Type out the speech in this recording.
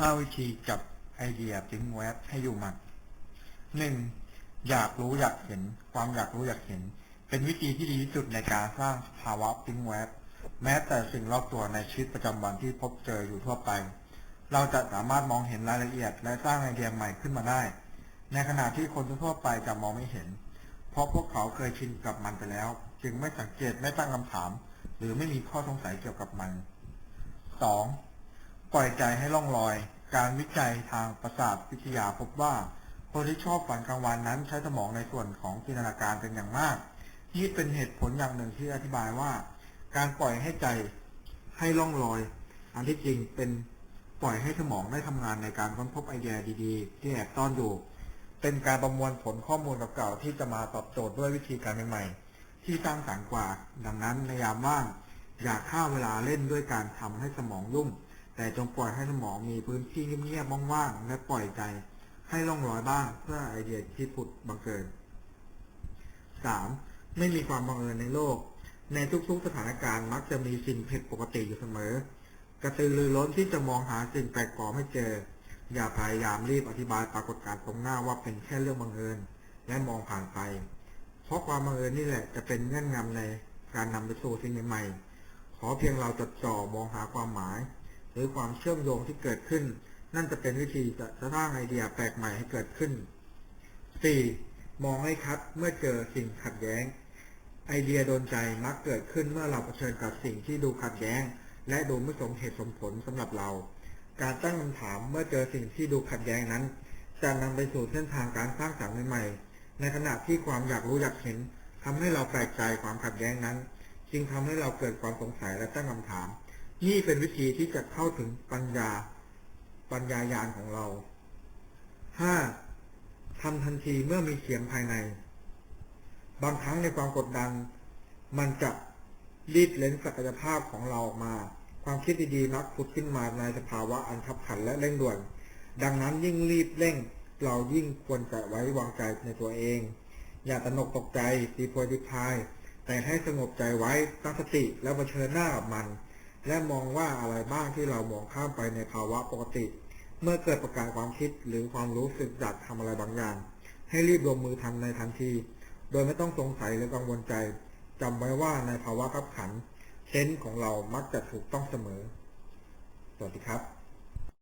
5 วิธีจับไอเดียทิ้งแว็บให้อยู่หมัด 1. อยากรู้อยากเห็น ความอยากรู้อยากเห็น เป็นวิธีที่ดีที่สุดในการสร้างภาวะทิ้งแว็บแม้แต่สิ่งรอบตัวในชีวิตประจำวันที่พบเจออยู่ทั่วไป เราจะสามารถมองเห็นรายละเอียด และสร้างไอเดียใหม่ขึ้นมาได้ ในขณะที่คนทั่วไปจะมองไม่เห็น เพราะพวกเขาเคยชินกับมันไปแล้ว จึงไม่สังเกตไม่ตั้งคำถาม หรือไม่มีข้อสงสัยเกี่ยวกับมัน 2. ปล่อยใจให้ล่องลอย การวิจัยทางประสาทวิทยาพบว่าคนที่ชอบฝันกลางวันนั้นใช้สมองในส่วนของจินตนาการเป็นอย่างมาก นี่เป็นเหตุผลอย่างหนึ่งที่อธิบายว่า การปล่อยให้ใจให้ล่องลอย อันที่จริงเป็นปล่อยให้สมองได้ทำงานในการค้นพบไอเดียดีๆ ที่แอบซ่อนอยู่ เป็นการประมวลผลข้อมูลเก่าๆที่จะมาตอบโจทย์ด้วยวิธีการใหม่ๆ ที่สร้างสรรค์กว่า ดังนั้นในยามว่าง อย่าฆ่าเวลาเล่นด้วยการทำให้สมองยุ่ง แต่จงปล่อยให้สมองมีพื้นที่เงียบๆว่างๆและปล่อยใจให้ล่องลอยบ้างเพื่อไอเดียที่ผุดบังเกิด 3. ไม่มีความบังเอิญในโลก ในทุกๆสถานการณ์มักจะมีสิ่งผิดปกติอยู่เสมอ กระตือรือร้นที่จะมองหาสิ่งแปลกปลอมให้เจอ อย่าพยายามรีบอธิบายปรากฏการณ์ตรงหน้าว่าเป็นแค่เรื่องบังเอิญและมองผ่านไป เพราะความบังเอิญนี่แหละจะเป็นเงื่อนงำในการนำไปสู่สิ่งใหม่ๆขอเพียงเราจดจ่อมองหาความหมาย หรือความเชื่อมโยงที่เกิดขึ้น นั่นจะเป็นวิธีจะสร้างไอเดียแปลกใหม่ให้เกิดขึ้น 4. มองให้คัดเมื่อเจอสิ่งขัดแย้ง ไอเดียโดนใจมักเกิดขึ้นเมื่อเราเผชิญกับสิ่งที่ดูขัดแย้ง และดูไม่สมเหตุสมผลสำหรับเรา การตั้งคำถามเมื่อเจอสิ่งที่ดูขัดแย้งนั้นจะนำไปสู่เส้นทางการสร้างสรรค์ใหม่ๆ ในขณะที่ความอยากรู้อยากเห็นทำให้เราแปลกใจความขัดแย้งนั้น จึงทำให้เราเกิดความสงสัยและตั้งคำถาม นี่เป็นวิธีที่จะเข้าถึงปัญญา ปัญญายาณของเรา 5. ทำทันทีเมื่อมีเสียงภายใน บางครั้งในความกดดัน มันจะรีดเลนศักยภาพของเราออกมา ความคิดดีๆมักผุดขึ้นมาในสภาวะอันขับขันและเร่งด่วน ดังนั้นยิ่งรีบเร่ง เรายิ่งควรจะไว้วางใจในตัวเอง อย่าตะนกตกใจตีโพยตีพาย แต่ให้สงบใจไว้ตั้งสติแล้วเผชิญหน้ากับมัน และมองว่าอะไรบ้างที่เรามองข้ามไปในภาวะปกติ เมื่อเกิดประกายความคิดหรือความรู้สึกอยากทำอะไรบางอย่าง ให้รีบลงมือทำในทันที โดยไม่ต้องสงสัยหรือกังวลใจจำไว้ว่าในภาวะขับขันเซนส์ของเรามักจะถูกต้องเสมอ สวัสดีครับ